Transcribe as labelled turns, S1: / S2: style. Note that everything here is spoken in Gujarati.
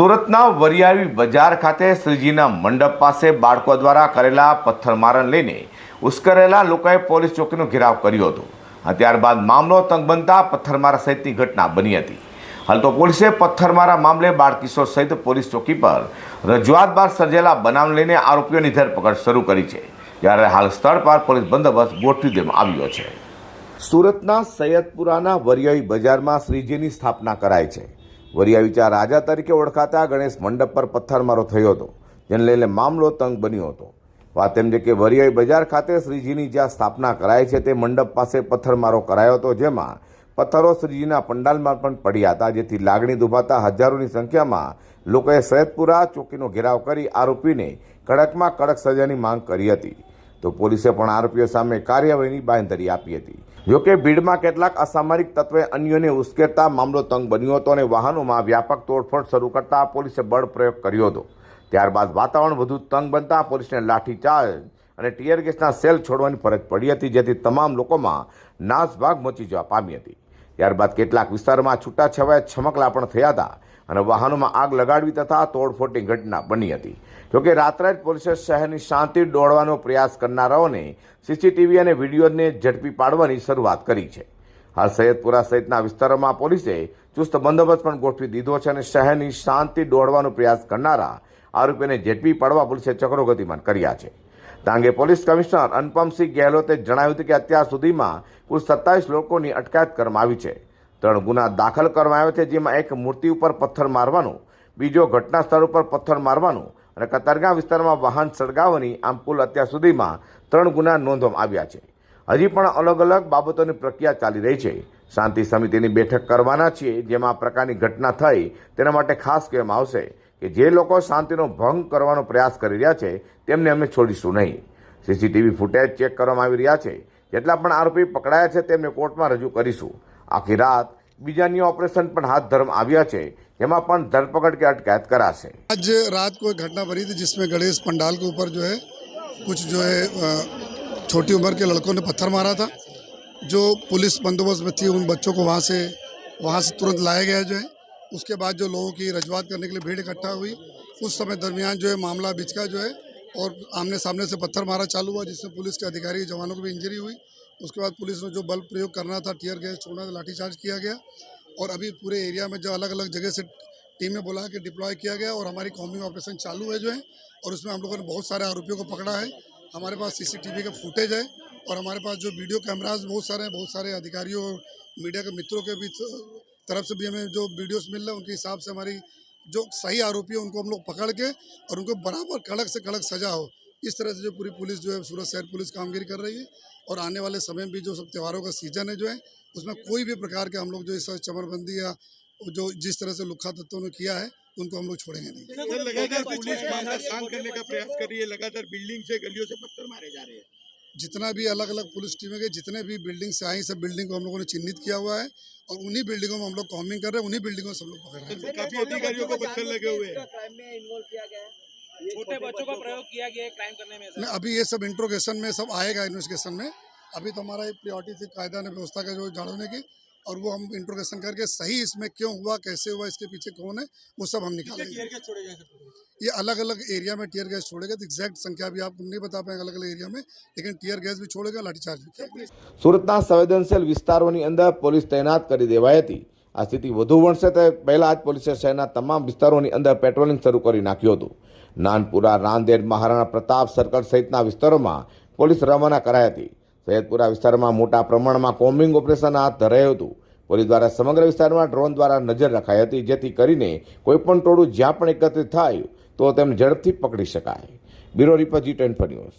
S1: સુરતના વરિયાળી બજાર ખાતે શ્રીજીના મંડપ પાસે બાળકો દ્વારા કરેલા પથ્થરમારણ લઈને ઉશ્કેરેલા લોકોએ પોલીસ ચોકીનો ઘેરાવ કર્યો હતો. અને ત્યારબાદ મામલો તંગ બનતા પથ્થરમારા સહિતની ઘટના બની હતી. હાલ તો પોલીસે પથ્થરમારા મામલે બાળકિશોર સહિત પોલીસ ચોકી પર રજૂઆત બાદ સર્જેલા બનાવ લઈને આરોપીઓની ધરપકડ શરૂ કરી છે. જ્યારે હાલ સ્થળ પર પોલીસ બંદોબસ્ત ગોઠવી દેવામાં આવ્યો છે. સુરતના સૈયદપુરાના વરિયાળી બજારમાં શ્રીજીની સ્થાપના કરાઈ છે. વરિયાળીચા રાજા તરીકે ઓળખાતા ગણેશ મંડપ પર પથ્થરમારો થયો હતો, જેને લઈને મામલો તંગ બન્યો હતો. વાત એમ છે કે વરિયાળી બજાર ખાતે શ્રીજીની જ્યાં સ્થાપના કરાય છે તે મંડપ પાસે પથ્થરમારો કરાયો હતો, જેમાં પથ્થરો શ્રીજીના પંડાલમાં પણ પડ્યા હતા, જેથી લાગણી દુભાતા હજારોની સંખ્યામાં લોકોએ સૈદપુરા ચોકીનો ઘેરાવ કરી આરોપીને કડકમાં કડક સજાની માંગ કરી હતી. તો પોલીસે પણ આરોપીઓ સામે કાર્યવાહીની બાંયધરી આપી હતી. જોકે ભીડમાં કેટલાક અસામરિક તત્વે અન્યોને ઉશ્કેરતા મામલો તંગ બન્યો હતો અને વાહનોમાં વ્યાપક તોડફોડ શરૂ કરતા પોલીસે બળ પ્રયોગ કર્યો હતો. ત્યારબાદ વાતાવરણ વધુ તંગ બનતા પોલીસને લાઠીચાર્જ અને ટીયર ગેસના સેલ છોડવાની ફરજ પડી હતી, જેથી તમામ લોકોમાં નાસભાગ મચી જવા પામી હતી. ત્યારબાદ કેટલાક વિસ્તારોમાં છૂટાછવાયા છમકલા પણ થયા હતા. અને વાહનોમાં આગ લગાડવી તથા તોડફોડની ઘટના બની હતી. જોકે રાત્રે જ પોલીસે શહેરની શાંતિ દોડવાનો પ્રયાસ કરનારાઓને સીસીટીવી અને વિડીયોને ઝડપી પાડવાની શરૂઆત કરી છે. હાલ સૈયદપુરા સહિતના વિસ્તારોમાં પોલીસે ચુસ્ત બંદોબસ્ત પણ ગોઠવી દીધો છે અને શહેરની શાંતિ દોડવાનો પ્રયાસ કરનારા આરોપીને ઝડપી પાડવા પોલીસે ચક્રો ગતિમાન કર્યા છે. તાંગે પોલીસ કમિશનર અનુપમસિંહ ગેહલોતે જણાવ્યું હતું કે અત્યાર સુધીમાં કુલ સત્તાવીસ લોકોની અટકાયત કરવામાં આવી છે. ત્રણ ગુના દાખલ કરવામાં આવ્યો છે, જેમાં એક મૂર્તિ ઉપર પથ્થર મારવાનું, બીજો ઘટના સ્થળ ઉપર પથ્થર મારવાનું અને કતારગામ વિસ્તારમાં વાહન સળગાવવાની આમ કુલ અત્યાર સુધીમાં ત્રણ ગુના નોંધવામાં આવ્યા છે. હજી પણ અલગ અલગ બાબતોની પ્રક્રિયા ચાલી રહી છે. શાંતિ સમિતિની બેઠક કરવાના છીએ, જેમાં આ પ્રકારની ઘટના થઈ તેના માટે ખાસ કહેવામાં આવશે કે જે લોકો શાંતિનો ભંગ કરવાનો પ્રયાસ કરી રહ્યા છે, તેમને અમે છોડીશું નહીં. સીસીટીવી ફૂટેજ ચેક કરવામાં આવી રહ્યા છે. જેટલા પણ આરોપી પકડાયા છે, તેમને કોર્ટમાં રજૂ કરીશું. આખી રાત બીજાની ઓપરેશન પણ હાથ ધરવામાં આવ્યા છે જેમાં પણ ધરપકડ કે અટકાયત કરાશે
S2: आज रात को एक घटना बनी थी जिसमें गणेश पंडाल के ऊपर जो है कुछ जो है अ, छोटी उम्र के लड़कों ने पत्थर मारा था जो पुलिस बंदोबस्त में थी उन बच्चों को वहाँ से वहाँ से तुरंत लाया गया जो है उसके बाद जो लोगों की रजूआत करने के लिए भीड़ इकट्ठा हुई उस समय दरमियान जो है मामला बिचका जो है और आमने सामने से पत्थर मारा चालू हुआ जिससे पुलिस के अधिकारी जवानों को भी इंजरी हुई उसके बाद पुलिस ने जो बल प्रयोग करना था, टीयर गैस छोड़ना था लाठीचार्ज किया गया और अभी पूरे एरिया में जो अलग अलग जगह से टीमें बुला के डिप्लॉय किया गया और हमारी कॉम्बिंग ऑपरेशन चालू है जो है और उसमें हम लोगों ने बहुत सारे आरोपियों को पकड़ा है। हमारे पास सीसीटीवी का फुटेज है और हमारे पास जो वीडियो कैमराज बहुत सारे हैं, बहुत सारे अधिकारियों और मीडिया के मित्रों के भी तरफ़ से भी हमें जो वीडियोस मिल रहे हैं, उनके हिसाब से हमारी जो सही आरोपी है, उनको हम लोग पकड़ के और उनको बराबर कड़क से कड़क सजा हो। इस तरह से जो पूरी पुलिस जो है सूरत शहर पुलिस कामगिरी कर रही है और आने वाले समय में भी जो सब त्योहारों का सीज़न है जो है उसमें कोई भी प्रकार के हम लोग जो इस चमरबंदी या जो जिस तरह से लुखा तत्वों ने किया है उनको हम लोग छोड़ेंगे नहीं
S3: लगातार पुलिस मामला शांत करने का प्रयास कर रही है लगातार बिल्डिंग से गलियों से पत्थर मारे जा रहे हैं
S2: जितना भी अलग अलग पुलिस टीमें गई जितने भी बिल्डिंग से आई सब बिल्डिंग को हम लोगों ने चिन्हित किया हुआ है और उन्हीं बिल्डिंगों में हम लोग कॉमिंग कर रहे हैं उन्हीं बिल्डिंगों से हम लोग पकड़ रहे हैं
S3: काफ़ी अधिकारियों को पत्थर लगे हुए हैं
S4: क्राइम में इन्वॉल्व किया गया है ये
S5: छोटे बच्चों का प्रयोग किया गया है क्राइम करने में सर
S2: नहीं अभी ये सब इंट्रोगेशन में सब आएगा इन्वेस्टिगेशन में अभी तो हमारा एक प्रियोरिटी थी कायदा ने व्यवस्था का जो जाड़ने की और वो हम इंट्रोगेशन करके सही इसमें क्यों हुआ कैसे हुआ इसके पीछे कौन है वो सब हम निकालेंगे ये अलग अलग एरिया में टीयर गैस छोड़ेगा तो एग्जैक्ट संख्या भी आपको नहीं बता पाएंगे अलग अलग एरिया में लेकिन टीयर गैस भी छोड़ेगा लाठीचार्ज भी करेगा
S1: સુરતના સંવેદનશીલ વિસ્તારોની અંદર પોલીસ તૈનાત કરી દેવાઈ હતી આ સ્થિતિ વધુ વણશે તે પહેલાં જ પોલીસે શહેરના તમામ વિસ્તારોની અંદર પેટ્રોલિંગ શરૂ કરી નાખ્યું હતું. નાનપુરા, રાંદેર, મહારાણા પ્રતાપ સર્કલ સહિતના વિસ્તારોમાં પોલીસ રવાના કરાઈ હતી. સૈયદપુરા વિસ્તારમાં મોટા પ્રમાણમાં કોમ્બિંગ ઓપરેશન હાથ ધરાયું હતું. પોલીસ દ્વારા સમગ્ર વિસ્તારમાં ડ્રોન દ્વારા નજર રખાઈ હતી, જેથી કરીને કોઈપણ ટોળું જ્યાં પણ એકત્રિત થાય તો તેમને ઝડપથી પકડી શકાય. Bureau report G ten news.